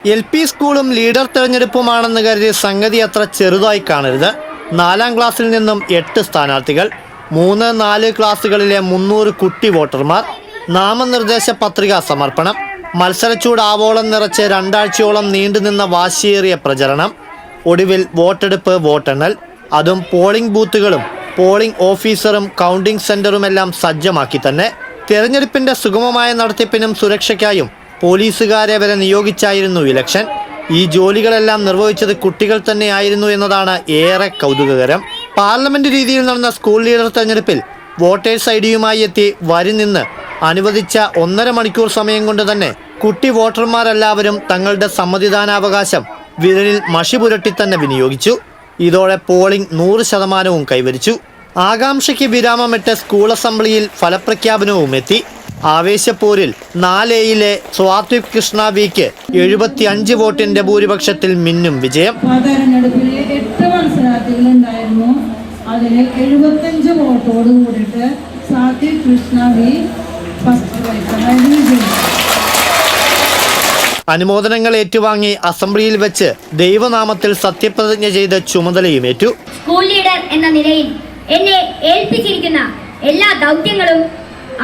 L P സ്കൂളും leader തെരഞ്ഞെടുപ്പുമാണെന്ന് കരുതി സംഗതി അത്ര ചെറുതായി കാണരുത്. നാലാം ക്ലാസ്സിൽ നിന്നും എട്ട് സ്ഥാനാർത്ഥികൾ മൂന്ന് നാല് ക്ലാസ്സുകളിലെ മുന്നൂറ് കുട്ടി വോട്ടർമാർ നാമനിർദ്ദേശ പത്രിക സമർപ്പണം മത്സരച്ചൂട് ആവോളം നിറച്ച് രണ്ടാഴ്ചയോളം നീണ്ടുനിന്ന വാശിയേറിയ പ്രചരണം ഒടുവിൽ വോട്ടെടുപ്പ് വോട്ടെണ്ണൽ അതും പോളിംഗ് ബൂത്തുകളും പോളിംഗ് ഓഫീസറും കൗണ്ടിംഗ് സെന്ററുമെല്ലാം സജ്ജമാക്കി തന്നെ തെരഞ്ഞെടുപ്പിന്റെ സുഗമമായ നടത്തിപ്പിനും സുരക്ഷയ്ക്കായും പോലീസുകാരെ വരെ നിയോഗിച്ചായിരുന്നു ഇലക്ഷൻ. ഈ ജോലികളെല്ലാം നിർവഹിച്ചത് കുട്ടികൾ തന്നെയായിരുന്നു എന്നതാണ് ഏറെ കൗതുകകരം. പാർലമെന്റ് രീതിയിൽ നടന്ന സ്കൂൾ ലീഡർ തെരഞ്ഞെടുപ്പിൽ വോട്ടേഴ്സ് ഐ ഡിയുമായി എത്തി വരി നിന്ന് അനുവദിച്ച ഒന്നര മണിക്കൂർ സമയം കൊണ്ട് തന്നെ കുട്ടി വോട്ടർമാരെല്ലാവരും തങ്ങളുടെ സമ്മതിദാനാവകാശം വിരലിൽ മഷി പുരട്ടി തന്നെ വിനിയോഗിച്ചു. ഇതോടെ പോളിംഗ് നൂറ് ശതമാനവും കൈവരിച്ചു. ആകാംക്ഷയ്ക്ക് വിരാമമിട്ട് സ്കൂൾ അസംബ്ലിയിൽ ഫലപ്രഖ്യാപനവും എത്തി ആവേശപ്പോരിൽ നാലേയിലെ സ്വാത്വിക് കൃഷ്ണ വിക്ക് എഴുപത്തി അഞ്ച് വോട്ടിന്റെ ഭൂരിപക്ഷത്തിൽ മിന്നും വിജയം. തെരഞ്ഞെടുപ്പിൽ എട്ട് അതിൽ എഴുപത്തഞ്ച് വോട്ടോട് കൂടിയിട്ട് Sathwik Krishna V first prize അതായത് വിജയിച്ചു അനുമോദനങ്ങൾ ഏറ്റുവാങ്ങി അസംബ്ലിയിൽ വെച്ച് ദൈവനാമത്തിൽ സത്യപ്രതിജ്ഞ ചെയ്ത ചുമതലയുമേറ്റു സ്കൂൾ ലീഡർ എന്ന നിലയിൽ എന്നെ ഏൽപ്പിച്ചിരിക്കുന്ന എല്ലാ ദൗത്യങ്ങളും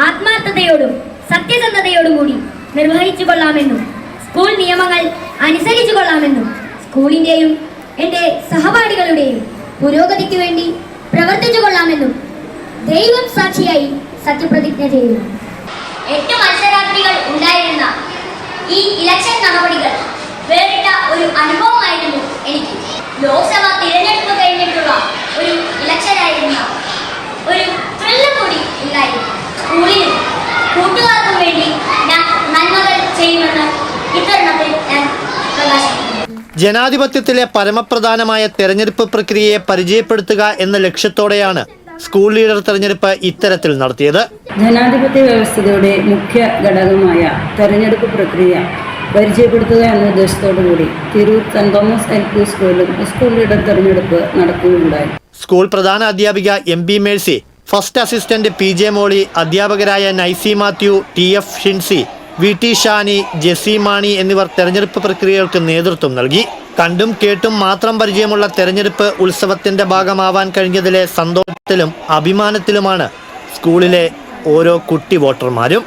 ആത്മാർത്ഥതയോടും സത്യസന്ധതയോടും കൂടി നിർവഹിച്ചു കൊള്ളാമെന്നും സ്കൂൾ നിയമങ്ങൾ അനുസരിച്ചു കൊള്ളാമെന്നും സ്കൂളിന്റെയും എന്റെ സഹപാഠികളുടെയും പുരോഗതിക്ക് വേണ്ടി പ്രവർത്തിച്ചു കൊള്ളാമെന്നും ദൈവം സാക്ഷിയായി സത്യപ്രതിജ്ഞ ചെയ്യുന്നു. എട്ട് മത്സരാർത്ഥികൾ ഉണ്ടായിരുന്ന ഈ ഇലക്ഷൻ നടപടികൾ വേറിട്ട ഒരു അനുഭവമായിരുന്നു ജനാധിപത്യത്തിലെ പരമപ്രധാനമായ തെരഞ്ഞെടുപ്പ് പ്രക്രിയയെ പരിചയപ്പെടുത്തുക എന്ന ലക്ഷ്യത്തോടെയാണ് സ്കൂൾ ലീഡർ തെരഞ്ഞെടുപ്പ് ഇത്തരത്തിൽ നടത്തിയത്. ജനാധിപത്യ വ്യവസ്ഥയുടെ മുഖ്യ ഘടകമായ തെരഞ്ഞെടുപ്പ് പ്രക്രിയ പരിചയപ്പെടുത്തുക എന്ന ഉദ്ദേശത്തോടു കൂടി Tirur saint Thomas L P സ്കൂളിലും സ്കൂൾ ലീഡർ തെരഞ്ഞെടുപ്പ് നടക്കുകയുണ്ടായി. സ്കൂൾ പ്രധാന അധ്യാപിക M P Mercy first assistant P J Molly അധ്യാപകരായ Naisy Mathew T F Shincy V T Shani Jessy Mani എന്നിവർ തെരഞ്ഞെടുപ്പ് പ്രക്രിയകൾക്ക് നേതൃത്വം നൽകി. കണ്ടും കേട്ടും മാത്രം പരിചയമുള്ള തെരഞ്ഞെടുപ്പ് ഉത്സവത്തിന്റെ ഭാഗമാവാൻ കഴിഞ്ഞതിലെ സന്തോഷത്തിലും അഭിമാനത്തിലുമാണ് സ്കൂളിലെ ഓരോ കുട്ടി വോട്ടർമാരും.